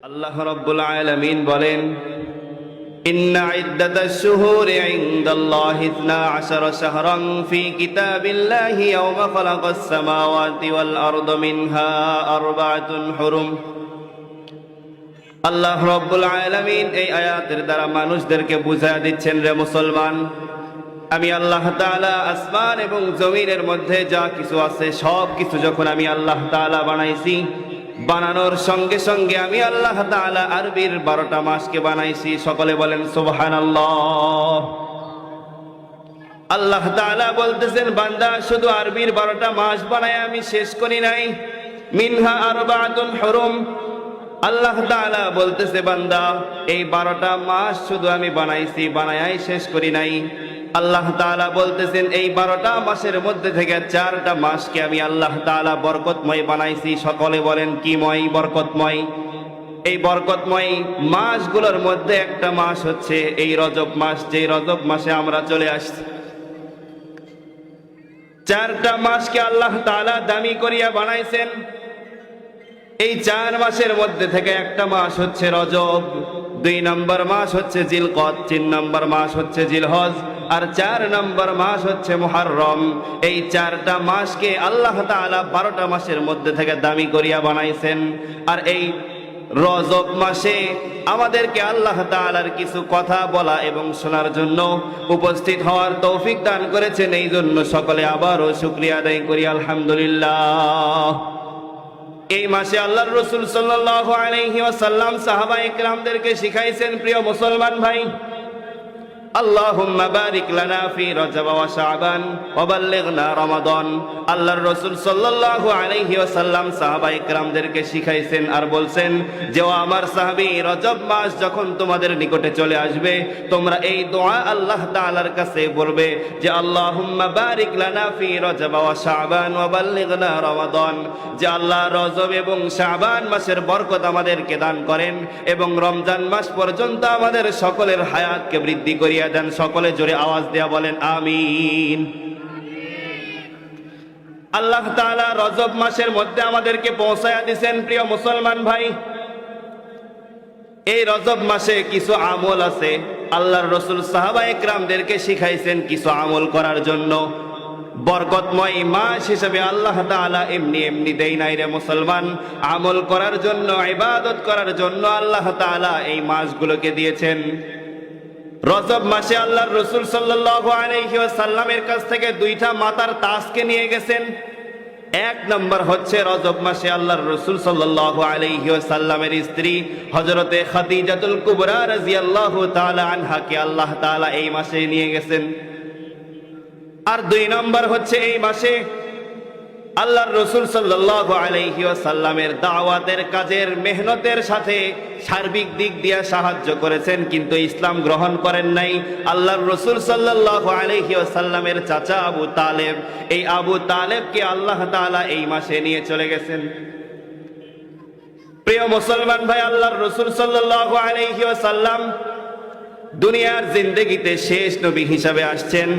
আল্লাহ রব্বুল আলামিন বলেন إن عدة الشهور عند الله اثنا عشر شهرا في كتاب الله يوم خلق السماوات والأرض منها أربعة حرم আল্লাহ রব্বুল আলামিন এই আয়াতের দ্বারা মানুষদেরকে বুঝা দিচ্ছেন রে মুসলমান আমি আল্লাহ তাআলা আসমান এবং জমিনের মধ্যে যা কিছু আছে সব কিছু যখন আমি আল্লাহ তাআলা বানাইছি বানানোর সঙ্গে সঙ্গে আমি আল্লাহ তাআলা আরবির বারোটা মাসকে বানাইছি। সকলে বলেন, সুবহানাল্লাহ। আল্লাহ তাআলা বলতেছেন, বান্দা, শুধু আরবির বারোটা মাস বানায় আমি শেষ করি নাই। মিনহা আরবাতুন হুরুম। আল্লাহ তাআলা বলতেছে, বান্দা, এই বারোটা মাস শুধু আমি বানাইছি, বানায়াই শেষ করি নাই। আল্লাহ তাআলা বলতেছেন, এই বারোটা মাসের মধ্যে থেকে চারটা মাসকে আমি আল্লাহ তাআলা বরকতময় বানাইছি। সকলে বলেন কিময় বরকতময়? এই বরকতময় মাসগুলোর মধ্যে একটা মাস হচ্ছে এই রজব মাস যে রজব মাসে আমরা চলে আসছি। চারটা মাসকে আল্লাহ তাআলা দামি করিয়া বানাইছেন। এই চার মাসের মধ্যে থেকে একটা মাস হচ্ছে রজব। দুই নম্বর মাস হচ্ছে জিলকত তিন নম্বর মাস হচ্ছে জিলহজ, আর চার নম্বর মাস হচ্ছে মুহাররম। এই চারটা মাসকে আল্লাহ তাআলা বারোটা মাসের মধ্যে থেকে দামি করিয়া বানাইছেন। আর এই রজব মাসে আমাদেরকে আল্লাহ তাআলার কিছু কথা বলা এবং শোনার জন্য উপস্থিত হওয়ার তৌফিক দান করেছেন। এই জন্য সকলে আবারও শুক্রিয়া আদায় করি, আলহামদুলিল্লাহ। এই মাসে আল্লাহর রসুল সাল্লাহ আলহিম সাহাবা ইকরামদেরকে শিখাইছেন প্রিয় মুসলমান ভাই আল্লাহুম্মা বারিক লানা ফি রজব ওয়া শাবান ওয়া বাল্লিগনা রমাদান। আল্লাহর শিখাইছেন আর বলছেন যে, ও আমার সাহাবী, রজব মাস যখন তোমাদের নিকটে চলে আসবে, তোমরা এই দোয়া আল্লাহ তাআলার কাছে বলবে যে, আল্লাহুম্মা বারিক লানা ফি রজব ওয়া শাবান ওয়া বাল্লিগনা যে, আল্লাহ রজব এবং শাবান মাসের বরকত আমাদেরকে দান করেন এবং রমজান মাস পর্যন্ত আমাদের সকলের হায়াতকে বৃদ্ধি করিয়া দেন, সকলে জোরে আওয়াজ দেয়া বলেন, আমিন। আল্লাহ তাআলা রজব মাসের মধ্যে আমাদেরকে পৌঁছায়া দিছেন, প্রিয় মুসলমান ভাই। এই রজব মাসে কিছু আমল আছে, আল্লাহর রসুল সাহাবা একরামদেরকে শিখাইছেন কিছু আমল করার জন্য। বরকতময় মাস হিসেবে আল্লাহ তাআলা এমনি এমনি দেই নাই রে মুসলমান। আমল করার জন্য, ইবাদত করার জন্য আল্লাহ তাআলা এই মাসগুলোকে দিয়েছেন। রজব মাসে আল্লাহর রসুল ওয়াসাল্লামের কাছ থেকে দুইটা মাতার তাসকে নিয়ে গেছেন। এক নম্বর হচ্ছে রজব মাসে আল্লাহর রসুল ওয়াসাল্লামের স্ত্রী হযরতে খাদিজাতুল কুবরা রাদিয়াল্লাহু তাআলা আনহাকে আল্লাহ তাআলা এই মাসে নিয়ে গেছেন। আর দুই নম্বর হচ্ছে এই মাসে আল্লাহর রসুল সাল্লাল্লাহু আলাইহি ওয়াসাল্লামের দাওয়াতের কাজের মেহনতের সাথে সার্বিক দিক দিয়ে সাহায্য করেছেন, কিন্তু ইসলাম গ্রহণ করেন নাই। আল্লাহর রসুল সাল্লাল্লাহু আলাইহি ওয়াসাল্লামের চাচা আবু তালেব। এই আবু তালেবকে আল্লাহ তাআলা এই মাসে নিয়ে চলে গেছেন। প্রিয় মুসলমান ভাই, আল্লাহর রসুল সাল্লাল্লাহু আলাইহি ওয়াসাল্লাম দুনিয়ার জিন্দগিতে শেষ নবী হিসাবে আসছেন।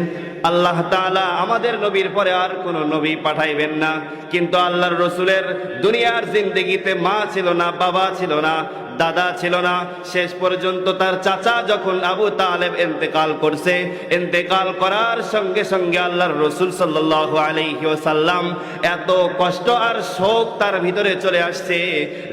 আল্লাহ তাআলা আমাদের নবীর পরে আর কোন নবী পাঠাইবেন না। কিন্তু আল্লাহর রসুলের দুনিয়ার জিন্দগিতে মা ছিল না, বাবা ছিল না, দাদা ছিল না। শেষ পর্যন্ত তার চাচা যখন আবু তালেব এন্তেকাল করছে এন্তেকাল করার সঙ্গে সঙ্গে আল্লাহর রসুল সাল্লাল্লাহু আলাইহি ওয়াসাল্লাম এত কষ্ট আর শোক তার ভিতরে চলে আসছে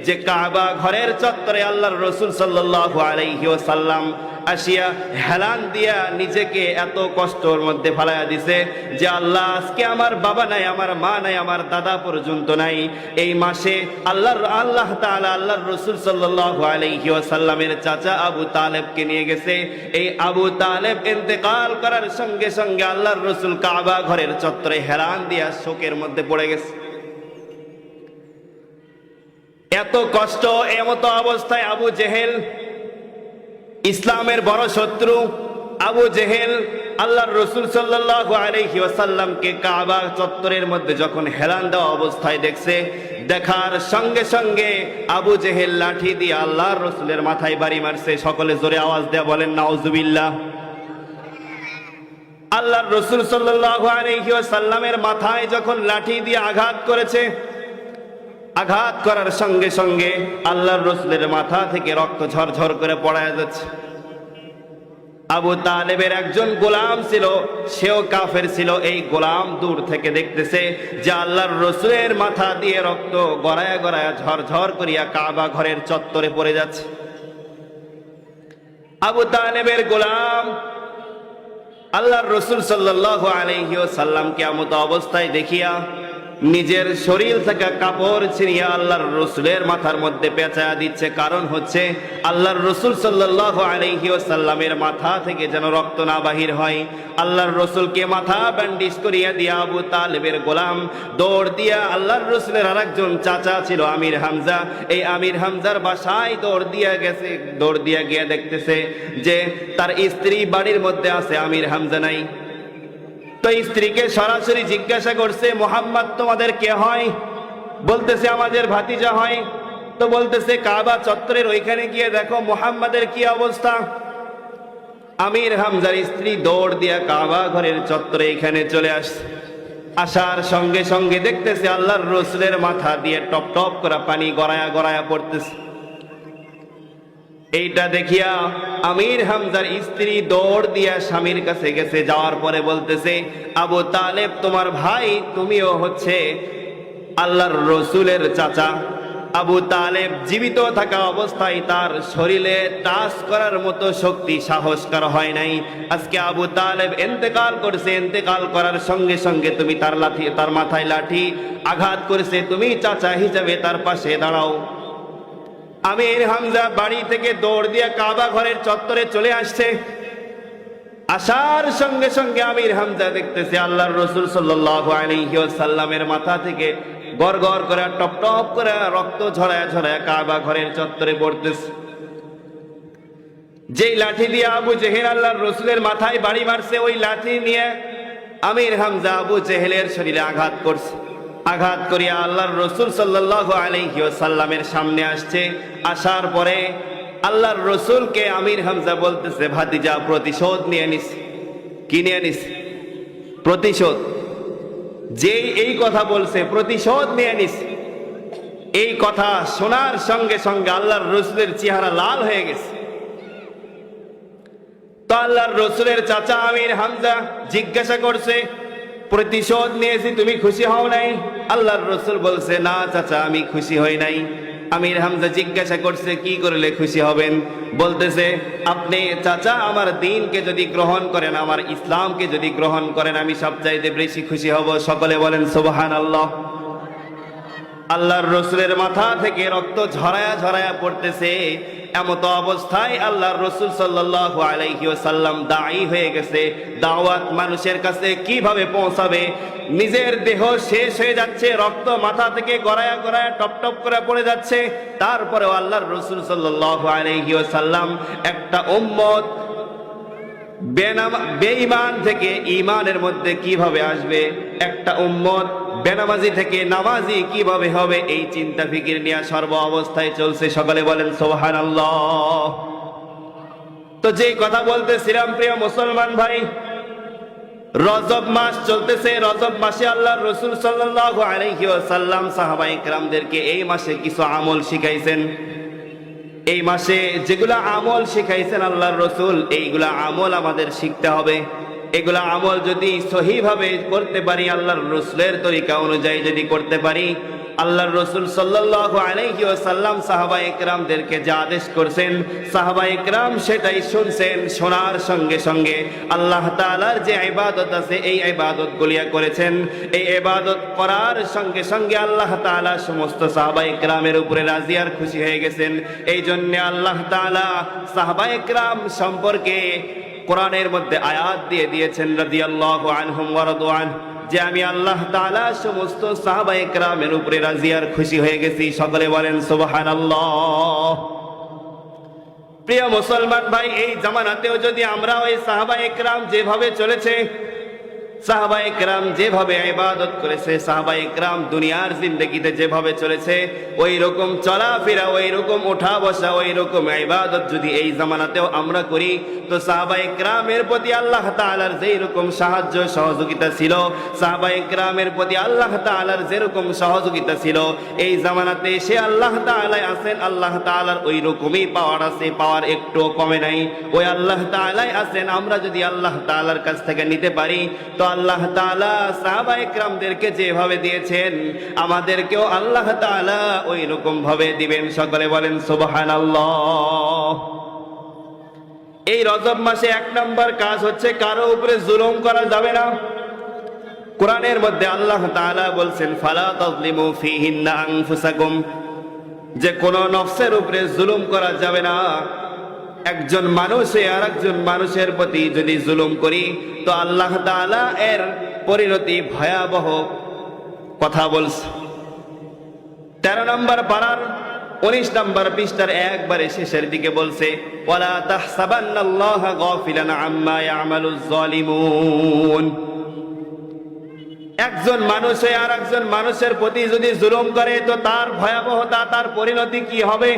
যে কাবা ঘরের চত্বরে আল্লাহর রসুল সাল্লাল্লাহু আলাইহি ওয়াসাল্লাম আসিয়া হেলান দিয়া নিজেকে এত কষ্টর মধ্যে ফালাইয়া দিছে যে আল্লাহ, আজকে আমার বাবা নাই, আমার মা নাই, আমার দাদা পর্যন্ত নাই। এই মাসে আল্লাহর, আল্লাহ তাআলা, আল্লাহর রসুল সাল্লাল্লাহু আলাইহি ওয়াসাল্লামের চাচা আবু তালেবকে নিয়ে গেছে। এই আবু তালেব ইন্তেকাল করার সঙ্গে সঙ্গে আল্লাহর রসুল কাবা ঘরের চত্বরে হেলান দিয়া শোকের মধ্যে পড়ে গেছে। এত কষ্ট, এমতো অবস্থায় আবু জেহেল ইসলামের বড় শত্রু আবু জেহেল, আল্লাহর রসুল সাল্লাল্লাহু আলাইহি ওয়াসাল্লামকে কাবা চত্বরের মধ্যে যখন হেলান দেওয়া অবস্থায় দেখছে, দেখার সঙ্গে সঙ্গে আবু জেহেল লাঠি দিয়ে আল্লাহর রসুলের মাথায় বাড়ি মারছে, সকলে জোরে আওয়াজ দেয়া বলেন, নাউজুবিল্লাহ। আল্লাহর রসুল সাল্লাল্লাহু আলাইহি ওয়াসাল্লামের মাথায় যখন লাঠি দিয়ে আঘাত করেছে আঘাত করার সঙ্গে সঙ্গে আল্লাহর রসুলের মাথা থেকে রক্ত ঝরঝর করে পড়ায় যাচ্ছে। আবু তালেবের একজন গোলাম ছিল, সেও কাফের ছিল। এই গোলাম দূর থেকে দেখতেছে যে আল্লাহর রসুলের মাথা দিয়ে রক্ত গড়ায় গড়ায় ঝরঝর করিয়া কাবা ঘরের চত্বরে পড়ে যাচ্ছে। আবু তালেবের গোলাম আল্লাহর রসুল সাল্লাহ আলহি সাল্লামকে আমত অবস্থায় দেখিয়া নিজের শরীর থেকে কাপড় ছিঁড়িয়া আল্লাহর রসুলের মাথার মধ্যে পেঁচা দিচ্ছে। কারণ হচ্ছে আল্লাহর রসুল সাল্লাহ আলহি সাল্লামের মাথা থেকে যেন রক্ত না বাহির হয়। আল্লাহর রসুলকে মাথা ব্যান্ডিস করিয়া দিয়া আবু তালেবের গোলাম দৌড় দিয়া আল্লাহর রসুলের আর একজন চাচা ছিল আমির হামজা। এই আমির হামজার বাসায় দৌড় দিয়া গেছে, দৌড় দিয়া গিয়া দেখতেছে যে তার স্ত্রী বাড়ির মধ্যে আছে, আমির হামজা নাই। তো স্ত্রীকে সরাসরি জিজ্ঞাসা করছে, মোহাম্মদ, তোমাদের কে হয়? বলতেছে, আমাদের ভাতিজা হয়। তো বলতেছে, কাবা চত্বরের ওইখানে গিয়ে দেখো, মোহাম্মদের কি অবস্থা? আমির হামজার স্ত্রী দৌড় দিয়া কাবা ঘরের চত্বরে এখানে চলে আসছে। আসার সঙ্গে সঙ্গে দেখতেছে, আল্লাহর রসুলের মাথা দিয়ে টপ টপ করা পানি গড়ায়া গড়ায়া পড়তেছে। এইটা দেখিয়া আমির হামজার স্ত্রী দৌড় দিয়া স্বামীর কাছে গেছে, যাওয়ার পরে বলতেছে, আবু তালেব, তোমার ভাই তুমিও হচ্ছে আল্লাহর রসুলের চাচা। আবু তালেব জীবিত থাকা অবস্থায় তার শরীরে টাচ করার মতো শক্তি সাহসকার হয় নাই। আজকে আবু তালেব এন্তেকাল করছে, এন্তেকাল করার সঙ্গে সঙ্গে তুমি তার লাঠি তার মাথায় লাঠি আঘাত করেছে, তুমি চাচা হিসাবে তার পাশে দাঁড়াও। আমির হামজা বাড়ি থেকে দৌড় দিয়ে কাবা ঘরের চত্বরে চলে আসছে। আসার সঙ্গে সঙ্গে আমির হামজা দেখতেছে আল্লাহর রসুল সাল্লামের মাথা থেকে গড় গড় করে, টপ টপ করে রক্ত ঝরায় ঝরায় কাবা ঘরের চত্বরে পড়তেছে। যেই লাঠি দিয়ে আবু জেহেল আল্লাহর রসুলের মাথায় বাড়ি মারছে, ওই লাঠি নিয়ে আমির হামজা আবু জেহেলের শরীরে আঘাত করছে। আঘাত করিয়া আল্লাহর রসুল সাল্লাহ আলহিসাল্লামের সামনে আসছে। আসার পরে আল্লাহর রসুলকে আমির হামজা বলতেছে, ভাতিজা, প্রতিশোধ নিয়ে নিস। কি নিয়ে নিস? প্রতিশোধ। যেই এই কথা বলছে, প্রতিশোধ নিয়ে নিস। এই কথা শোনার সঙ্গে সঙ্গে আল্লাহর রসুলের চেহারা লাল হয়ে গেছে। তো আল্লাহর রসুলের চাচা আমির হামজা জিজ্ঞাসা করছে প্রতিশোধ নিয়েছি, তুমি খুশি হও নাই? আল্লাহর রসুল বলছে, না চাচা, আমি খুশি হই নাই। আমির হামজা জিজ্ঞাসা করছে, কি করলে খুশি হবেন? বলতেছে, আপনি চাচা, আমার দিনকে যদি গ্রহণ করেন, আমার ইসলামকে যদি গ্রহণ করেন, আমি সব চাইতে বেশি খুশি হব। সকলে বলেন সুবহান আল্লাহ আল্লাহর রসুলের মাথা থেকে রক্ত ঝরায়া ঝরায়া পড়তেছে। এমত অবস্থায় আল্লাহর রসুল সাল্লাহ আলাইসাল্লাম দায়ী হয়ে গেছে। দাওয়াত মানুষের কাছে কীভাবে পৌঁছাবে? নিজের দেহ শেষ হয়ে যাচ্ছে, রক্ত মাথা থেকে গড়ায়া গড়ায়া টপ টপ করে পড়ে যাচ্ছে। তারপরেও আল্লাহর রসুল সাল্লাহ আলাইসাল্লাম একটা উম্মত বেনামা বেঈমান থেকে ইমানের মধ্যে কীভাবে আসবে? একটা উম্মত বেনামাজি থেকে নামাজি কীভাবে হবে? এই চিন্তা ফিকির নিয়ে সর্ব অবস্থায় চলছে। সকলে বলেন সোহান তো যে কথা বলতেছিলাম, প্রিয় মুসলমান ভাই, রজব মাস চলতেছে। রজব মাসে আল্লাহ রসুল ওয়াসাল্লাম সাহাবায়ে কেরামদেরকে এই মাসে কিছু আমল শিখাইছেন। এই মাসে যেগুলা আমল শিখাইছেন আল্লাহর রসুল, এইগুলা আমল আমাদের শিখতে হবে। এগুলা আমল যদি সহিভাবে করতে পারি আল্লাহর রসুলের তরিকা অনুযায়ী যদি করতে পারি, আল্লাহর রসুল সাল্লাহ আলাইহি ওয়াসাল্লাম সাহাবা একরামদেরকে যা আদেশ করছেন, সাহাবা একরাম সেটাই শুনছেন, শোনার সঙ্গে সঙ্গে আল্লাহ তাআলার যে ইবাদত আছে, এই ইবাদত গুলিয়া করেছেন। এই ইবাদত করার সঙ্গে সঙ্গে আল্লাহ তাআলা সমস্ত সাহাবা একরামের উপরে রাজি আর খুশি হয়ে গেছেন। এই জন্য আল্লাহ তাআলা সাহাবা একরাম সম্পর্কে কোরআনের মধ্যে আয়াত দিয়ে দিয়েছেন রাদিয়াল্লাহু আনহুম ওয়া যে আমি আল্লাহ তাআলা সমস্ত সাহাবা একরামের উপরে রাজিয়ার খুশি হয়ে গেছি। সকলে বলেন, সুবহানাল্লাহ। প্রিয় মুসলমান ভাই, এই জামানাতেও যদি আমরা ওই সাহাবা একরাম যেভাবে চলেছে এই আমরা সাহায্য, সহযোগিতা ছিল প্রতি আল্লাহ যেরকম সহযোগিতা ছিল, এই জামানাতে সে আল্লাহ তাআলাই আছেন, আল্লাহ ওই রকমই পাওয়ার আছে, পাওয়ার একটু কমে নাই। ওই আল্লাহ তাআলাই আছেন, আমরা যদি আল্লাহ তাআলার কাছ থেকে নিতে পারি, তো আল্লাহ তাআলা সাহাবা একরামদেরকে যেভাবে দিয়েছেন, আমাদেরকেও আল্লাহ তাআলা ওই রকম ভাবে দিবেন। সকলে বলেন, সুবহানাল্লাহ। এই রজব মাসে এক নম্বর কাজ হচ্ছে কারও উপরে জুলুম করা যাবে না। কোরআনের মধ্যে আল্লাহ তাআলা বলছেন, ফালা তাজলিমু ফিহিন্না আনফুসাকুম। যে কোন নফসের উপরে জুলুম করা যাবে না। একজন মানুষে আর একজন মানুষের প্রতি যদি জুলুম করি, তো আল্লাহ এর পরিণতি ভয়াবহ কথা বলছে। তেরো নম্বর পাড়ার, উনিশ নম্বর পৃষ্ঠার একবারে শেষের দিকে বলছে একজন মানুষে আর একজন মানুষের প্রতি যদি জুলুম করে, তো তার ভয়াবহতা, তার পরিণতি কি হবে?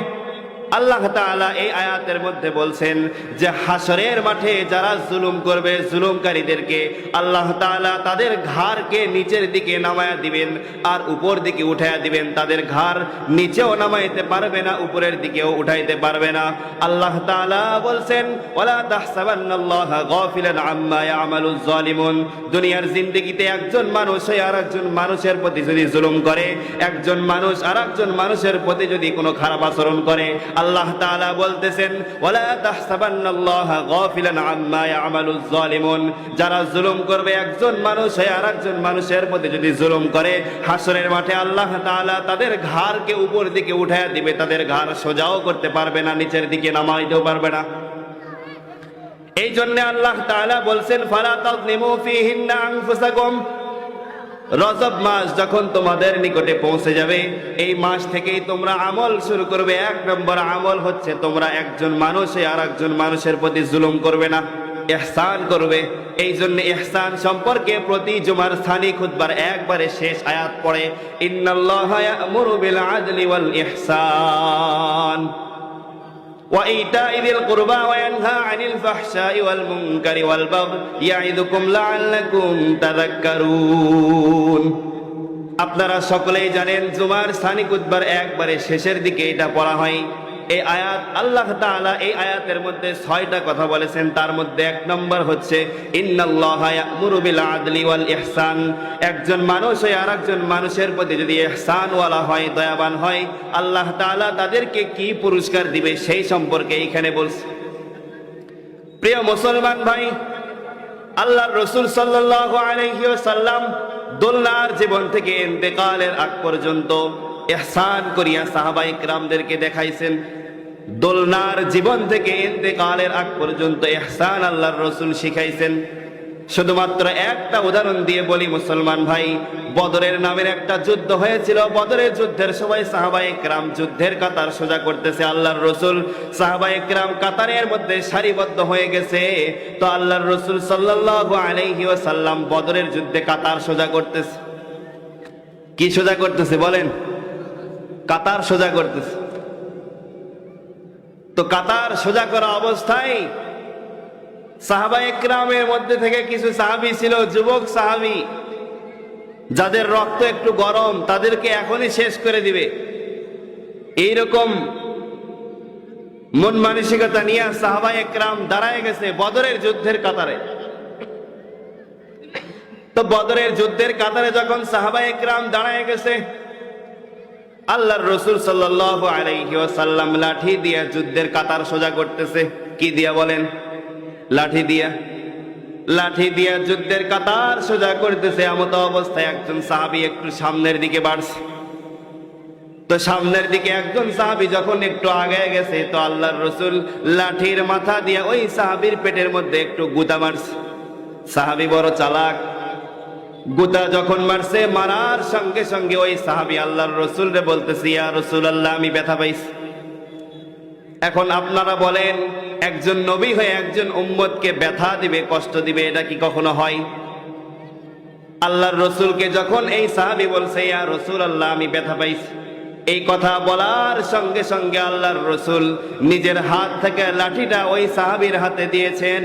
আল্লাহ তাআলা এই আয়াতের মধ্যে বলছেন যে হাসরের মাঠে যারা জুলুম করবে, জুলুমকারীদেরকে আল্লাহ তাআলা তাদের ঘাড়কে নিচের দিকে নামায়া দিবেন আর উপর দিকে উঠায়া দিবেন। তাদের ঘাড় নিচেও নামাইতে পারবে না, উপরের দিকেও উঠাইতে পারবে না। আল্লাহ তাআলা বলছেন, ওয়ালা তাহসাবান্নাল্লাহা গাফিলান আম্মা ইয়ামালুজ জালিমুন। দুনিয়ার জিন্দেগিতে একজন মানুষ আর একজন মানুষের প্রতি যদি জুলুম করে, একজন মানুষ আর একজন মানুষের প্রতি যদি কোনো খারাপ আচরণ করে আল্লাহ তাআলা বলতেছেন, ওয়ালা তাহসাবান্নাল্লাহা গাফিলান আম্মা ইয়ামালুজ জালিমুন যারা জুলুম করবে, একজন মানুষ আর একজন মানুষের প্রতি যদি জুলুম করে, হাসরের মাঠে আল্লাহ তাআলা তাদের ঘাড়কে উপর দিকে উঠায় দিবে, তাদের ঘাড় সোজাও করতে পারবে না, নিচের দিকে নামাইতেও পারবে না। এই জন্য আল্লাহ তাআলা বলছেন, ফালা তাজলিমু ফিহিন্না আনফুসাকুম। রজব মাস যখন তোমাদের নিকটে পৌঁছে যাবে, এই মাস থেকেই তোমরা আমল শুরু করবে। এক নম্বর আমল হচ্ছে তোমরা একজন মানুষে আর একজন মানুষের প্রতি জুলুম করবে না, এহসান করবে। এই জন্য এহসান সম্পর্কে প্রতি জুমার স্থানিক খুতবার একবারে শেষ আয়াত পড়ে, ইন্নাল্লাহা ইয়ামুরু বিল আদলি ওয়াল ইহসান। وإيتاء ذي القربى وينهى عن الفحشاء والمنكر والبغي يعظكم لعلكم تذكرون আপনারা সকলেই জানেন জুমার স্থানিক উদ্বার একবারে শেষের দিকে এটা পড়া হয় এই আয়াত আল্লাহ তাআলা এই আয়াতের মধ্যে ছয়টা কথা বলেছেন। তার মধ্যে এক নম্বর হচ্ছে, ইন্নাল্লাহা ইয়ামুরু বিল আদলি ওয়াল ইহসান একজন মানুষ হয় আরেকজন মানুষের প্রতি যদি ইহসানওয়ালা হয়, দয়াবান হয়, আল্লাহ তাআলা তাদেরকে কি পুরস্কার দিবে সেই সম্পর্কে এইখানে বলছে। প্রিয় মুসলমান ভাই, আল্লাহর রসুল সাল্লাল্লাহু আলাইহি ওয়াসাল্লাম দোলনার জীবন থেকে ইন্তেকালের আগ পর্যন্ত ইহসান করিয়া সাহাবা ইকরামদেরকে দেখাইছেন। দোলনার জীবন থেকে ইন্তেকালের আগ পর্যন্ত ইহসান আল্লাহর রসুল শিখাইছেন। শুধুমাত্র একটা উদাহরণ দিয়ে বলি মুসলমান ভাই, বদরের নামের একটা যুদ্ধ হয়েছিল। বদরের যুদ্ধের সময় সাহাবা একরাম যুদ্ধের কাতার সোজা করতেছে আল্লাহর রসুল। সাহাবা একরাম কাতারের মধ্যে সারিবদ্ধ হয়ে গেছে। তো আল্লাহর রসুল সাল্লাল্লাহু আলাইহি সাল্লাম বদরের যুদ্ধে কাতার সোজা করতেছে। কি সোজা করতেছে বলেন? কাতার সোজা করতেছে। তো কাতার সোজা করা অবস্থায় সাহাবা একরামের মধ্যে থেকে কিছু সাহাবি ছিল, যুবক সাহাবি, যাদের রক্ত একটু গরম, তাদেরকে এখনই শেষ করে দিবে। এইরকম মন মানসিকতা নিয়ে সাহাবা একরাম দাঁড়ায় গেছে বদরের যুদ্ধের কাতারে। তো বদরের যুদ্ধের কাতারে যখন সাহাবা একরাম দাঁড়ায় গেছে আল্লাহর রসুল সাল্লাল্লাহু আলাইহি ওয়াসাল্লাম লাঠি দিয়ে যুদ্ধের কাতার সোজা করতেছে। কি দিয়া বলেন? লাঠি দিয়া। লাঠি দিয়া যুদ্ধের কাতার সোজা করতেছে, এমত অবস্থায় একজন সাহাবি একটু সামনের দিকে বাড়ছে। তো সামনের দিকে একজন সাহাবি যখন একটু আগে গেছে, তো আল্লাহর রসুল লাঠির মাথা দিয়ে ওই সাহাবির পেটের মধ্যে একটু গুতা মারছে। সাহাবি বড় চালাক গুতা যখন মারছে, মারার সঙ্গে সঙ্গে ওই সাহাবি আল্লাহর রসুল রে বলতেছি, ইয়া রসুল আল্লাহ আমি ব্যথা পাইছি। এখন আপনারা বলেন, একজন নবী হয়ে একজন উম্মতকে ব্যথা দিবে, কষ্ট দিবে, এটা কি কখনো হয়? আল্লাহর রসুলকে যখন এই সাহাবি বলছে, ইয়া রসুল আল্লাহ আমি ব্যথা পাইছি। এই কথা বলার সঙ্গে সঙ্গে আল্লাহর রসুল নিজের হাত থেকে লাঠিটা ওই সাহাবির হাতে দিয়েছেন।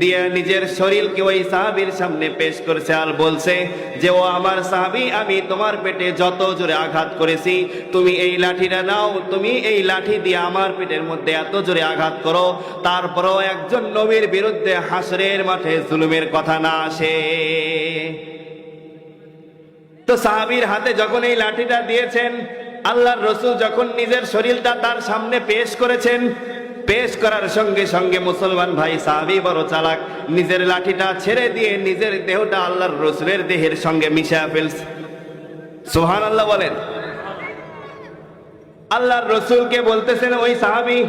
দিয়ে নিজের শরীরকে ওই সাহাবির সামনে পেশ করেছে আর বলছে যে, ও আমার সাহাবি, আমি তোমার পেটে যত জোরে আঘাত করেছি, তুমি এই লাঠিটা নাও, তুমি এই লাঠি দিয়ে আমার পেটের মধ্যে এত জোরে আঘাত করো, তারপরও একজন নবীর বিরুদ্ধে হাসরের মাঠে জুলুমের কথা না আসে। তো সাহাবির হাতে যখন এই লাঠিটা দিয়েছেন আল্লাহর রসুল যখন নিজের শরীরটা তার সামনে পেশ করেছেন, পেশ করার সঙ্গে সঙ্গে মুসলমান ভাই সাহাবি বড় চালাক, নিজের লাঠিটা ছেড়ে দিয়ে নিজের দেহটা আল্লাহর রসুলের দেহের সঙ্গে মিশা ফেলছে। সোহান আল্লাহ বলেন। আল্লাহর রসুলকে বলতেছেন, ওই সাহাবি,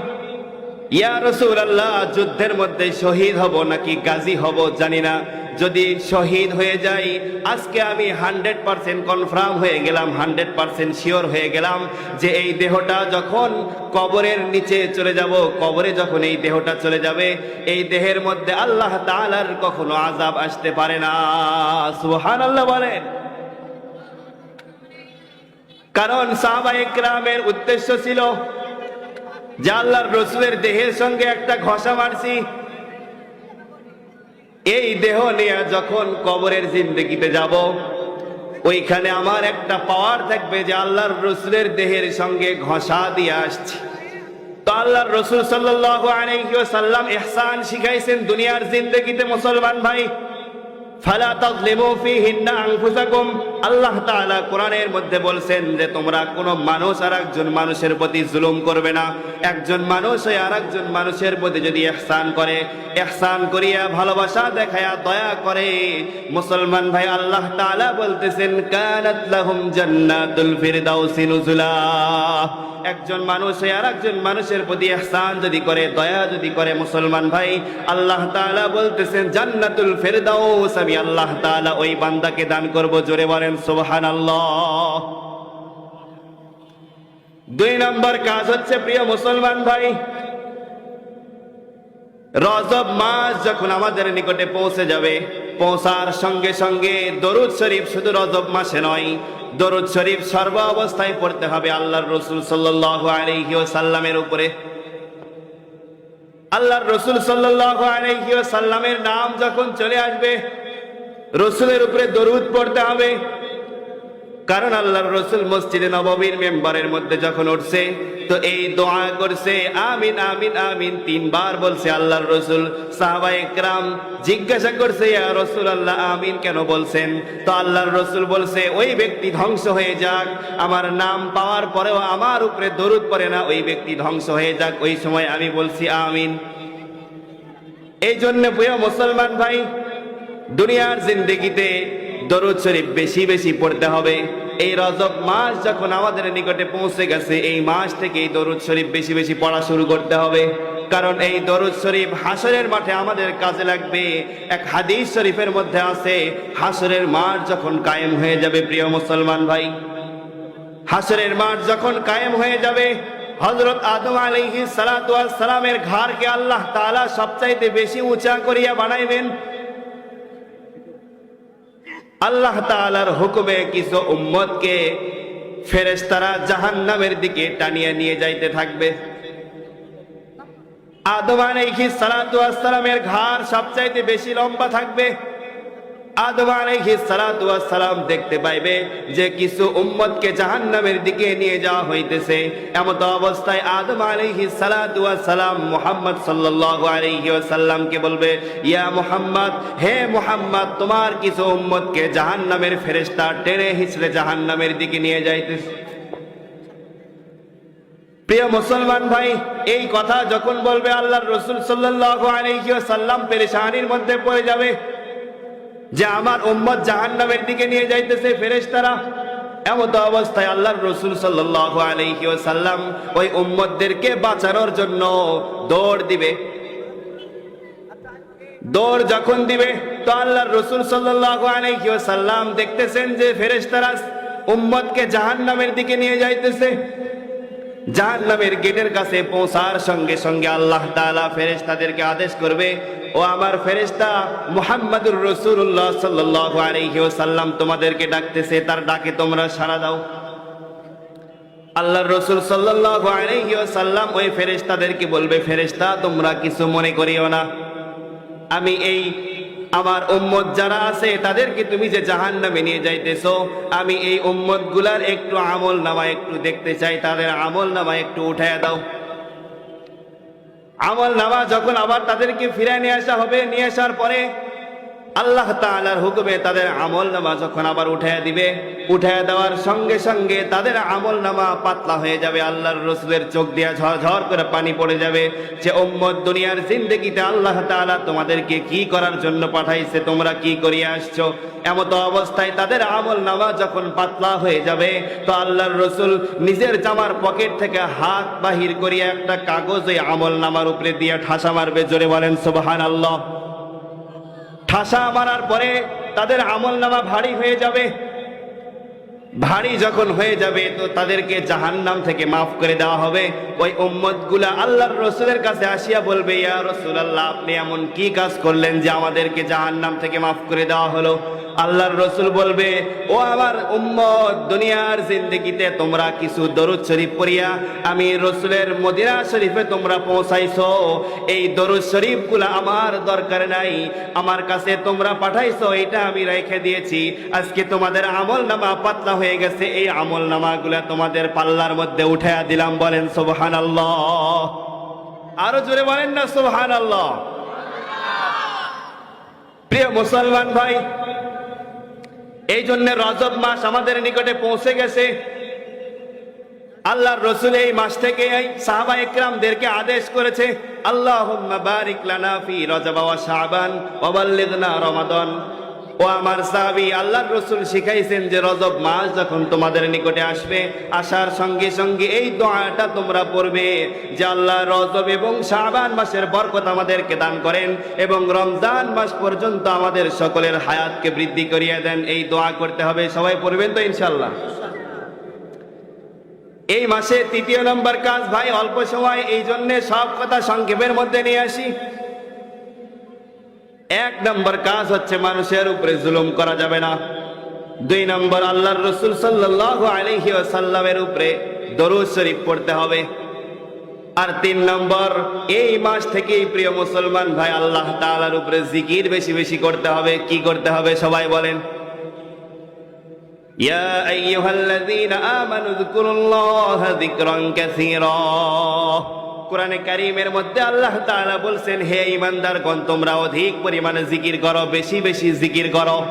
ইয়া রসুল আল্লাহ যুদ্ধের মধ্যে শহীদ হব নাকি গাজী হব জানি না। যদি শহীদ হয়ে যাই, আজকে আমি হান্ড্রেড পার্সেন্ট কনফার্ম হয়ে গেলাম, হান্ড্রেড পার্সেন্ট শিওর হয়ে গেলাম যে এই দেহটা যখন কবরের নিচে চলে যাব, কবরে যখন এই দেহটা চলে যাবে, এই দেহের মধ্যে আল্লাহ তাআলার কখনো আজাব আসতে পারে না। সুহান আল্লাহ বলেন। কারণ সাহাবা একরামের উদ্দেশ্য ছিল যে আল্লাহর রসুলের দেহের সঙ্গে একটা ঘষা মারছি এই দেহ নিয়ে যখন কবরের জিন্দগিতে যাব, ওইখানে আমার একটা পাওয়ার থাকবে যে আল্লাহর রসুলের দেহের সঙ্গে ঘষা দিয়ে আসছি। তো আল্লাহর রসুল সাল্লাহ আলাইসাল্লাম এহসান শিখাইছেন, দুনিয়ার জিন্দগিতে মুসলমান ভাই ফালা আনফুসাকুম। আল্লাহ তাআলা কোরআনের মধ্যে বলছেন যে, তোমরা মানুষ একজন মানুষের প্রতি জুলুম করবে না। একজন মানুষ আর একজন মানুষের প্রতি যদি ইহসান করে, ইহসান করিয়া ভালোবাসা দেখায়া দয়া করে। মুসলমান ভাই, আল্লাহ তাআলা বলতেছেন, কানাত লাহুম জান্নাতুল ফিরদাউসি নুজুলা। একজন মানুষ মানুষের প্রতি ইহসান যদি করে, দয়া যদি করে মুসলমান ভাই, আল্লাহ তাআলা বলতেছেন, জান্নাতুল ফেরদাউস আমি আল্লাহ তাআলা ওই বান্দাকে দান করব, জোরে বলেন সুবহানাল্লাহ। দুই নম্বর কাজ হচ্ছে, প্রিয় মুসলমান ভাই, রজব মাস যখন আমাদের নিকটে পৌঁছে যাবে, পৌঁছার সঙ্গে সঙ্গে দরুদ শরীফ শুধু রজব মাসে নয়, দরুদ শরীফ সর্ব অবস্থায় পড়তে হবে আল্লাহর রসুল সাল্লাহ আলহি সাল্লামের উপরে। আল্লাহর রসুল সাল্লাহ আলহি সাল্লামের নাম যখন চলে আসবে রসুলের উপরে দরুদ পড়তে হবে। কারণ আল্লাহর রসুল মসজিদে নববীর মেম্বারের মধ্যে যখন উঠছে, তো এই দোয়া করছে, আমিন আমিন আমিন। তিনবার বলছে আল্লাহর রসুল। সাহাবা জিজ্ঞাসা করছে, ইয়া রসুল আল্লাহ আমিন কেন বলছেন? তো আল্লাহর রসুল বলছে, ওই ব্যক্তি ধ্বংস হয়ে যাক। আমার নাম পাওয়ার পরেও আমার উপরে দরুদ পড়ে না। ওই ব্যক্তি ধ্বংস হয়ে যাক। ওই সময় আমি বলছি, আমিন। এই জন্য প্রিয় মুসলমান ভাই দুনিয়ার জিন্দগিতে দরুদ শরীফ বেশি বেশি পড়তে হবে। এই রজব মাস যখন আমাদের নিকটে পৌঁছে গেছে, এই মাস থেকে এই দরুদ শরীফ বেশি বেশি পড়া শুরু করতে হবে। কারণ এই দরুদ শরীফ হাসরের মাঠে আমাদের কাজে লাগবে। এক হাদিস শরীফের মধ্যে আছে, হাসরের মাঠ যখন কায়েম হয়ে যাবে, প্রিয় মুসলমান ভাই। হাসরের মাঠ যখন কায়েম হয়ে যাবে হজরত আদম আলাইহি সালামের ঘরকে আল্লাহ তাআলা সবচাইতে বেশি উঁচা করিয়া বানাইবেন। আল্লাহ তালার হুকুমে কিছু উম্মতকে জাহান নামের দিকে টানিয়ে নিয়ে যাইতে থাকবে। আদমান সালামের ঘর সবচাইতে বেশি লম্বা থাকবে। আদম দেখতে পাইবে যে কিছু উম্মতকে জাহান্নামের দিকে নিয়ে যাওয়া হইতেছে। এমত অবস্থায় বলবে মুহাম্মদ, তোমার কিছু উম্মতকে জাহান্নামের ফেরেশতা টেনে হিচড়ে জাহান্নামের দিকে নিয়ে যাইতেছে। প্রিয় মুসলমান ভাই, এই কথা যখন বলবে আল্লাহর রসুল সাল্লাল্লাহু আলাইহি ওয়াসাল্লাম পেরেশানির মধ্যে পড়ে যাবে। যে আমার উম্মত জাহান্নামের দিকে নিয়ে যাইতেছে, ফেরেশতারা। এমত অবস্থায় আল্লাহর রসুল সাল্লাল্লাহু আলাইহি সাল্লাম ওই উম্মতদেরকে বাঁচানোর জন্য দৌড় দিবে। দৌড় যখন দিবে, তো আল্লাহর রসুল সাল্লাল্লাহু আলাইহি সাল্লাম দেখতেছেন যে ফেরেশতারা উম্মতকে জাহান্নামের দিকে নিয়ে যাইতেছে। জাহান নামের গেটের কাছে পৌঁছার সঙ্গে সঙ্গে আল্লাহ তাআলা ফেরেশতাদেরকে আদেশ করবে, ও আমার ফেরেশতা মুহাম্মাদুর রাসূলুল্লাহ সাল্লাল্লাহু আলাইহি ওয়াসাল্লাম, তোমাদেরকে ডাকতেছে, তার ডাকে তোমরা সাড়া দাও। আল্লাহর রসুল সাল্লাল্লাহু আলাইহি ওয়াসাল্লাম ওই ফেরেশতাদেরকে বলবে, ফেরেশতা, তোমরা কিছু মনে করিও না। আমি এই আমার উম্মত যারা আছে, তাদেরকে তুমি যে জাহান নামে নিয়ে যাইতেছ, আমি এই উম্মতগুলার একটু আমল নামা একটু দেখতে চাই, তাদের আমল নামা একটু উঠায় দাও। আমল নামা যখন আবার তাদেরকে ফিরে নিয়ে আসা হবে, নিয়ে আসার পরে আল্লাহ তাআলার হুকুমে তাদের আমল নামা যখন আবার উঠায় দিবে উঠায় দেওয়ার সঙ্গে সঙ্গে তাদের আমল নামা পাতলা হয়ে যাবে। আল্লাহর রসুলের চোখ দিয়ে ঝরঝর করে পানি পড়ে যাবে যে, উম্মত দুনিয়ার জিন্দগিতে আল্লাহ তাআলা তোমাদেরকে কি করার জন্য পাঠাইছে? তোমরা কি করিয়ে আসছো? এমতো অবস্থায় তাদের আমল নামা যখন পাতলা হয়ে যাবে, তো আল্লাহর রসুল নিজের জামার পকেট থেকে হাত বাহির করিয়া একটা কাগজ আমল নামার উপরে দিয়ে ঠাসা মারবে। জোরে বলেন সুবহান আল্লাহ ঠাসা মারার পরে তাদের আমল নামা ভারী হয়ে যাবে। ভারী যখন হয়ে যাবে, তো তাদেরকে জাহান্নাম থেকে মাফ করে দেওয়া হবে। ওই উম্মতগুলা আল্লাহর রসুলের কাছে আসিয়া বলবে, ইয়া রসুল আল্লাহ আপনি এমন কি কাজ করলেন যে আমাদেরকে জাহান্নাম থেকে মাফ করে দেওয়া হলো? আল্লাহর রসুল বলবে, ও আমার উম্মত, দুনিয়ার জিন্দগিতে তোমরা কিছু দরুদ শরীফ পড়িয়া, আমি রসুলের মদিনা শরীফে তোমরা পৌঁছাইছো। এই দরুদ শরীফগুলা আমার দরকার নাই, আমার কাছে তোমরা পাঠাইছো, এটা আমি রেখে দিয়েছি। আজকে তোমাদের আমল নামা পাতলা হয়ে গেছে, এই আমল নামা গুলা তোমাদের পাল্লার মধ্যে উঠাইয়া দিলাম, বলেন সোবহান আরও জোরে বলেন না সোবহান প্রিয় মুসলমান ভাই, এই জন্য রজব মাস আমাদের নিকটে পৌঁছে গেছে। আল্লাহর রসুল এই মাস থেকে সাহাবা একরামদেরকে আদেশ করেছে আল্লাহ বারিক লানা ফি রজব ওয়া শাবান ওয়া বাল্লিগনা রমাদান। ও আমার সাহাবী, আল্লাহর রসুল শিখাইছেন যে রজব মাস যখন তোমাদের নিকটে আসবে, আসার সঙ্গে সঙ্গে এই দোয়াটা তোমরা পড়বে যে আল্লাহ রজব এবং শাবান মাসের বরকত আমাদেরকে দান করেন এবং রমজান মাস পর্যন্ত আমাদের সকলের হায়াতকে বৃদ্ধি করিয়ে দেন। এই দোয়া করতে হবে, সবাই পড়বেন তো ইনশাল্লাহ এই মাসে তৃতীয় নম্বর কাজ ভাই, অল্প সময় এই জন্যে সব কথা সংক্ষেপের মধ্যে নিয়ে আসি। এক নম্বর কাজ হচ্ছে মানুষের উপরে জুলুম করা যাবে না। দুই নম্বর আল্লাহর রসুল সাল্লাহ আলহি সাল্লামের উপরে দরুদ শরীফ পড়তে হবে। আর তিন নম্বর, এই মাস থেকেই প্রিয় মুসলমান ভাই, আল্লাহ তালার উপরে জিকির বেশি বেশি করতে হবে। কি করতে হবে সবাই বলেন। ইয়া আমানু যিকুরুল্লাহ কোরআনে কারিমের মধ্যে আল্লাহ তাআলা বলছেন, হে ঈমানদারগণ, তোমরা অধিক পরিমাণে জিকির করো, বেশি বেশি জিকির করো।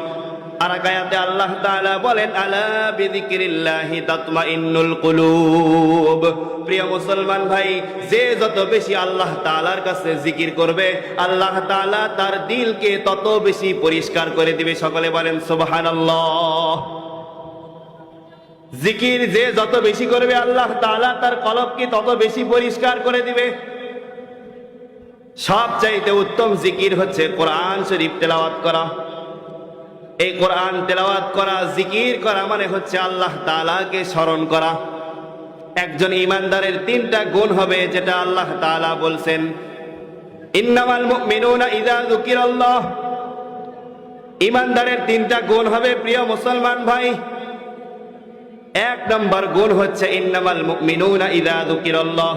আর আয়াতে আল্লাহ তাআলা বলেন, আলা বিযিকরিল্লাহি তাতমাইন্নুল কুলুব। প্রিয় মুসলমান ভাই, যে যত বেশি আল্লাহ তাআলার কাছে জিকির করবে, আল্লাহ তাআলা তার দিলকে তত বেশি পরিষ্কার করে দিবে। সকলে বলেন, সুবহানাল্লাহ। জিকির যে যত বেশি করবে আল্লাহ তাআলা তার কলবকে তত বেশি পরিষ্কার করে দিবে। সব চাইতে উত্তম জিকির হচ্ছে কোরআন শরীফ তেলাওয়াত করা। এই কোরআন তেলাওয়াত করা, জিকির করা মানে হচ্ছে আল্লাহ তালাকে স্মরণ করা। একজন ইমানদারের তিনটা গুণ হবে যেটা আল্লাহ তাআলা বলছেন যুকিরাল্লাহ। ইমানদারের তিনটা গুণ হবে, প্রিয় মুসলমান ভাই এক নম্বর গুণ হচ্ছে ইন্নামাল মুমিনুনা ইযা যুকিরাল্লাহ।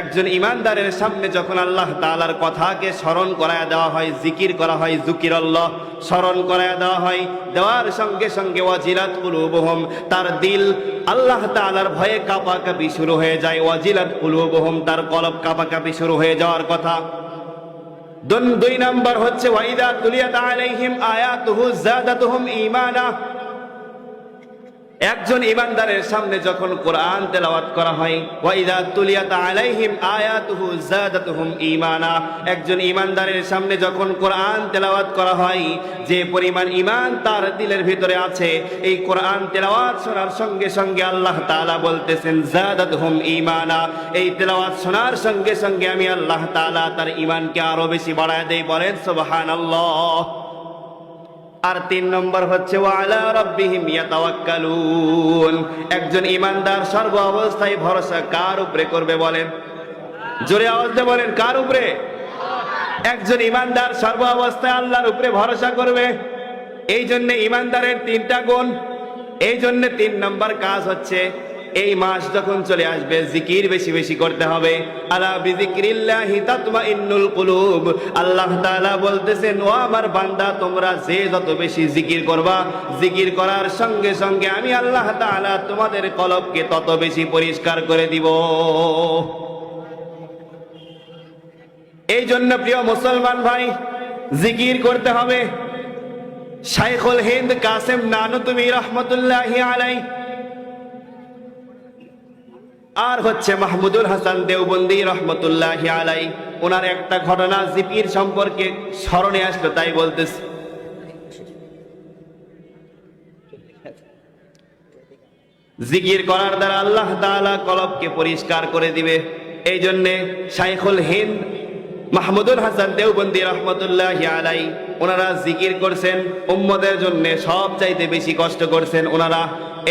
একজন ইমানদারের সামনে যখন আল্লাহ তাআলার কথাকে স্মরণ করায় দেওয়া হয়, জিকির করা হয় জুকিরাল্লাহ স্মরণ করায় দেওয়া হয়, দেওয়ার সঙ্গে সঙ্গে ওয়াজিলাত কুলুবুহুম, তার দিল আল্লাহ তাআলার ভয়ে কাঁপাকাঁপি শুরু হয়ে যায়। ওয়াজিলাত কুলুবুহুম, তার কলব কাঁপাকাঁপি শুরু হয়ে যাওয়ার কথা। দুই নম্বর হচ্ছে ওয়াইদা তুলিয়াত আলাইহিম আয়াতুহু জাদাতুহুম ঈমানা একজন ইমানদারের সামনে যখন কোরআন তেলাওয়াত করা হয় ওয়াইদা তুলিয়াত আলাইহিম আয়াতুহু জাদাতুহুম ঈমানা। একজন ইমানদারের সামনে যখন কোরআন তেলাওয়াত করা হয়, যে পরিমাণ ঈমান তার দিলের ভিতরে আছে, এই কোরআন তেলাওয়াত শোনার সঙ্গে সঙ্গে আল্লাহ তাআলা বলতেছেন জাদাতুহুম ঈমানা। এই তেলাওয়াত শোনার সঙ্গে সঙ্গে আমি আল্লাহ তাআলা তার ঈমানকে আরও বেশি বাড়ায় দেই, বলেন সুবহানাল্লাহ। আর তিন নম্বর হচ্ছে ওয়ালা একজন ইমানদার সর্ব অবস্থায় ভরসা কার উপরে করবে বলেন? জোরে আওয়াজ বলেন, কার উপরে? একজন ইমানদার সর্ব অবস্থায় আল্লাহর উপরে ভরসা করবে। এই জন্য ইমানদারের তিনটা গুণ। এই জন্য তিন নম্বর কাজ হচ্ছে এই মাস যখন চলে আসবে, জিকির বেশি বেশি করতে হবে। আলা বিজিক্রিল্লাহি তাতমাইন্নুল কুলুব। আল্লাহ তাআলা বলতেছেন, ও আমার বান্দা, তোমরা যে যত বেশি জিকির করবা, জিকির করার সঙ্গে সঙ্গে আমি আল্লাহ তাআলা তোমাদের কলবকে তত বেশি পরিষ্কার করে দিব। এই জন্য প্রিয় মুসলমান ভাই, জিকির করতে হবে। শাইখুল হিন্দ কাসেম নানুতুমি রহমতুল্লাহ আলাই আর হচ্ছে মাহমুদুল হাসান দেওবন্দি রহমতুল্লাহ আলাই। ওনার একটা ঘটনা জিপির সম্পর্কে স্মরণে আসলো, তাই বলতেছে। জিকির করার দ্বারা আল্লাহ তাআলা কলবকে পরিষ্কার করে দিবে। এই জন্যে শাইখুল হিন্দ মাহমুদুল হাসান দেওবন্দি রহমতুল্লাহ আলাই ওনারা জিকির করছেন, উম্মদের জন্য সব চাইতে বেশি কষ্ট করছেন ওনারা।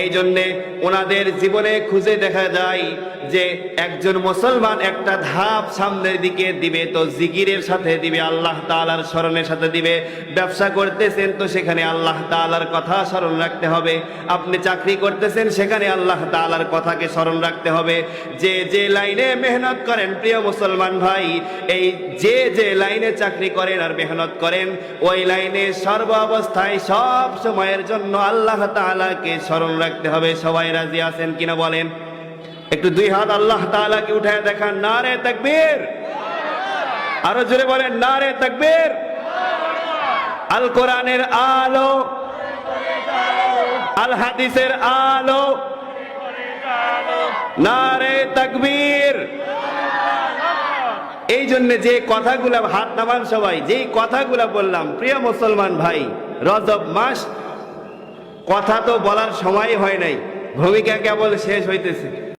এই জন্যে ওনাদের জীবনে খুঁজে দেখা যায় যে একজন মুসলমান একটা ধাপ সামনের দিকে দিবে তো জিকিরের সাথে দিবে, আল্লাহ তাআলার স্মরণের সাথে দিবে। ব্যবসা করতেছেন তো সেখানে আল্লাহ তাআলার কথা স্মরণ রাখতে হবে। আপনি চাকরি করতেছেন সেখানে আল্লাহ তাআলার কথাকে স্মরণ রাখতে হবে। যে যে লাইনে মেহনত করেন, প্রিয় মুসলমান ভাই, এই যে যে লাইনে চাকরি করেন আর মেহনত করেন ওই লাইনে সর্ব অবস্থায় সব সময়ের জন্য আল্লাহ তাআলাকে স্মরণ রাখতে হবে। সবাই রাজি আছেন কিনা বলেন? একটু দুই হাত আল্লাহ তাআলাকে উঠায় দেখান। নারে তাকবীর। আরও জোরে বলেন, নারে তাকবীর। আল কোরআনের আলো। আল হাদিসের আলো। নারে তাকবীর। এই জন্য যে কথাগুলা হাত নামান সবাই যেই কথাগুলা বললাম, প্রিয় মুসলমান ভাই, রজব মাস, কথা তো বলার সময় হয় নাই, ভূমিকা কেবল শেষ হইতেছে।